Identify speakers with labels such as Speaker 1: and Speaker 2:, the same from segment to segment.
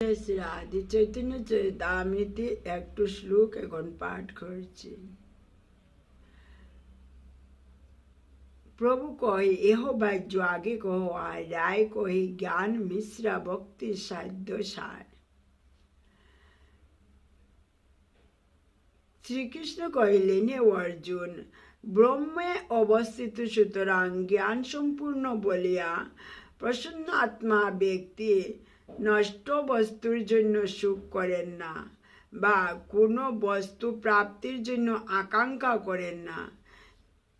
Speaker 1: আদি চৈতন্য চরিতামৃতি একটু শ্লোক এখন পাঠ করছি। প্রভু কহে, এহ বাহ্য, আগে কহ, আর রায় কহে, জ্ঞান মিশ্রা ভক্তি সাধ্য সার। শ্রীকৃষ্ণ কহিলেন, হে অর্জুন, ব্রহ্মে অবস্থিত, সুতরাং জ্ঞান সম্পূর্ণ বলিয়া প্রসন্ন আত্মা ব্যক্তি নষ্ট বস্তুর জন্য সুখ করেন না বা কোনো বস্তু প্রাপ্তির জন্য আকাঙ্ক্ষা করেন না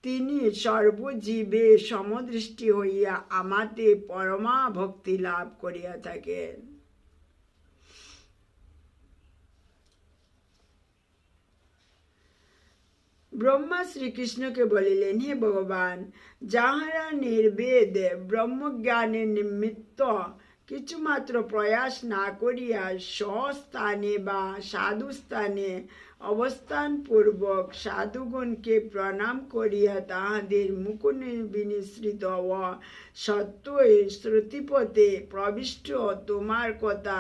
Speaker 1: তিনি সর্বজীবে সমদৃষ্টি হইয়া আমাতে পরমা ভক্তি লাভ করিয়া থাকেন ব্রহ্মা শ্রীকৃষ্ণকে বলিলেন হে ভগবান যাহারা নির্বেদ ব্রহ্মজ্ঞানের নিমিত্ত কিছুমাত্র প্রয়াস না করিয়া স্বস্থানে বা সাধুস্থানে অবস্থানপূর্বক সাধুগণকে প্রণাম করিয়া তাহাদের মুকুনে বিনিসৃত ও সত্যই শ্রুতিপথে প্রবিষ্ট তোমার কথা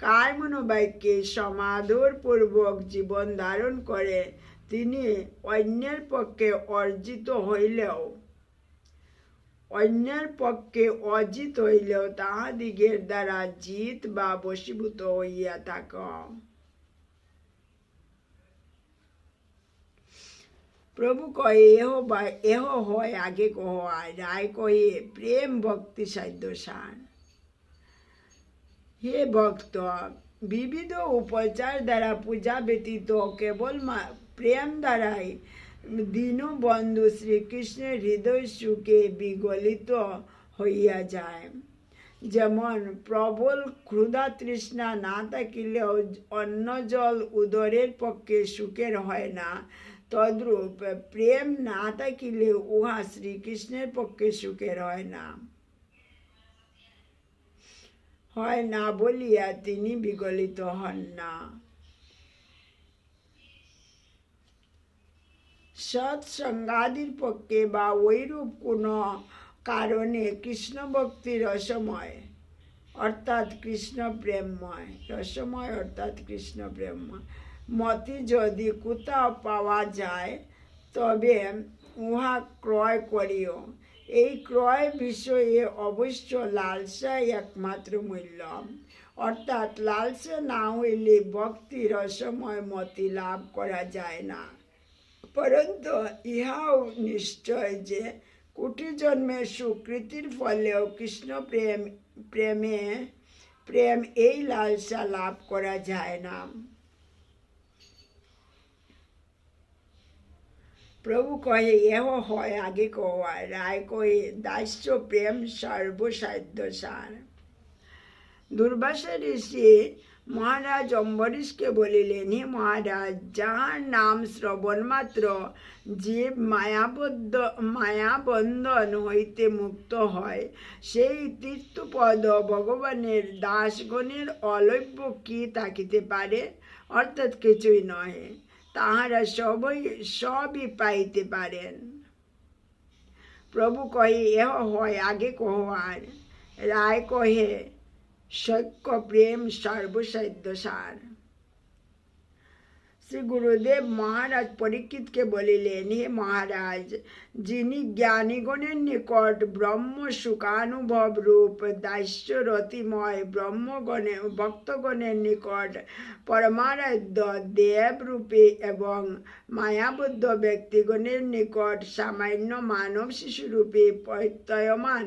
Speaker 1: কার মনোবাক্যে সমাদরপূর্বক জীবন ধারণ করে, তিনি অন্যের পক্ষে অর্জিত হইলেও অন্যের পক্ষে অজিত হইলেও তাহাদিগের দ্বারা জিত বা বশীভূত হইয়া থাক। প্রভু কয়ে এহ বা, এহ হয় আগে কহ, আর রায় কয়ে প্রেম ভক্তি সাধ্য সার। হে ভক্ত, বিবিধ উপচার দ্বারা পূজা ব্যতীত কেবল প্রেম দ্বারাই দীনবন্ধু শ্রীকৃষ্ণের হৃদয় সুখে বিগলিত হইয়া যায়। যেমন প্রবল ক্ষুধা তৃষ্ণা না থাকিলেও অন্ন জল উদরের পক্ষে সুখের হয় না। তদ্রূপ প্রেম না থাকিলে উহা শ্রীকৃষ্ণের পক্ষে সুখের হয় না। হয় না বলিয়া তিনি বিগলিত হন না। সৎসঙ্গাদির পক্ষে বা ওইরূপ কোনো কারণে কৃষ্ণ ভক্তি রসময়, অর্থাৎ কৃষ্ণ প্রেমময় রসময় অর্থাৎ কৃষ্ণ প্রেমময় মতি যদি কোথাও পাওয়া যায়, তবে উহা ক্রয় করিও। এই ক্রয় বিষয়ে অবশ্য লালসাই একমাত্র মূল্য। অর্থাৎ লালসা না হইলে ভক্তি রসময় মতি লাভ করা যায় না। পরন্তু ইহাও নিশ্চয় যে কোটি জন্মের সুকৃতির ফলেও কৃষ্ণ প্রেম, প্রেমে, প্রেম এই লালসা লাভ করা যায় না। প্রভু কহে, এহ হয় আগে কহা রায় কহে দাস্য প্রেম সর্বসাধ্য সার। দুর্বাসা ঋষি মহারাজ অম্বরীশকে বলিলেন, হে মহারাজ, যাহার নাম শ্রবণ মাত্র, জীব মায়াবদ্ধ, মায়াবন্ধন হইতে মুক্ত হয়, সেই তীর্থপদ ভগবানের দাসগণের অলভ্য কি থাকিতে পারে? অর্থাৎ কিছুই নহে, তাহারা সবই সবই পাইতে পারেন। প্রভু কহে, এহ হয়, আগে কহ আর। রায় কহে সৈক্য প্রেম সর্বসাধ্য সার। শ্রী গুরুদেব মহারাজ পরীক্ষিতকে বলিলেন, হে মহারাজ, যিনি জ্ঞানীগণের নিকট ব্রহ্ম সুখানুভব রূপ, দাস্যরতিময় ব্রহ্মগণে, ভক্তগণের নিকট পরমারাধ্য দেব রূপে এবং মায়াবদ্ধ ব্যক্তিগণের নিকট সামান্য মানব শিশুরূপে প্রত্যয়মান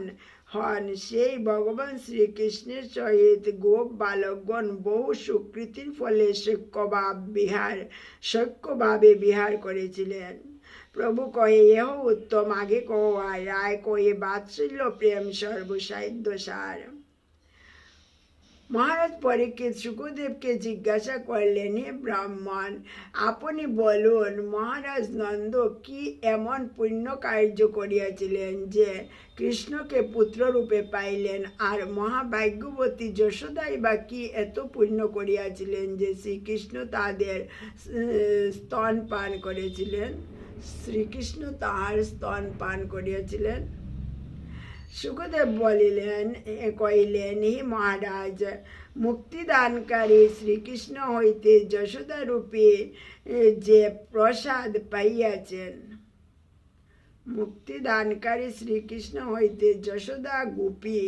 Speaker 1: হন সেই ভগবান শ্রীকৃষ্ণের সহিত গোপ বালকগণ বহু সুকৃতির ফলে সৈক্যভাব বিহার শৈক্যভাবে বিহার করেছিলেন। প্রভু কহে, এহ উত্তম, আগে কহ রায় কহে, বাৎসল্য প্রেম সর্বসাধ্য সার। মহারাজ পরীক্ষিত সুখদেবকে জিজ্ঞাসা করলেন, হে ব্রাহ্মণ, আপনি বলুন, মহারাজ নন্দ কি এমন পুণ্য কার্য করিয়াছিলেন যে কৃষ্ণকে পুত্ররূপে পাইলেন? আর মহাভাগ্যবতী যশোদাই বা কি এত পুণ্য করিয়াছিলেন যে শ্রীকৃষ্ণ তাদের স্তন পান করেছিলেন? শ্রীকৃষ্ণ তাহার স্তন পান করিয়াছিলেন? সুখদেব বলিলেন এ কহিলেন হে মহারাজ। মুক্তিদানকারী শ্রীকৃষ্ণ হইতে যশোদা রূপে যে প্রসাদ পাইয়াছেন। মুক্তিদানকারী শ্রীকৃষ্ণ হইতে যশোদা গোপী,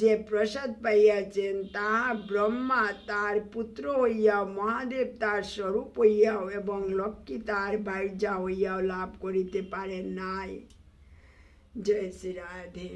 Speaker 1: যে প্রসাদ পাইয়াছেন, তাহা ব্রহ্মা তার পুত্র হইয়াও মহাদেব তার স্বরূপ হইয়াও এবং লক্ষ্মী তার বাইজা হইয়াও লাভ করিতে পারেন নাই। জয় শ্রী রাধে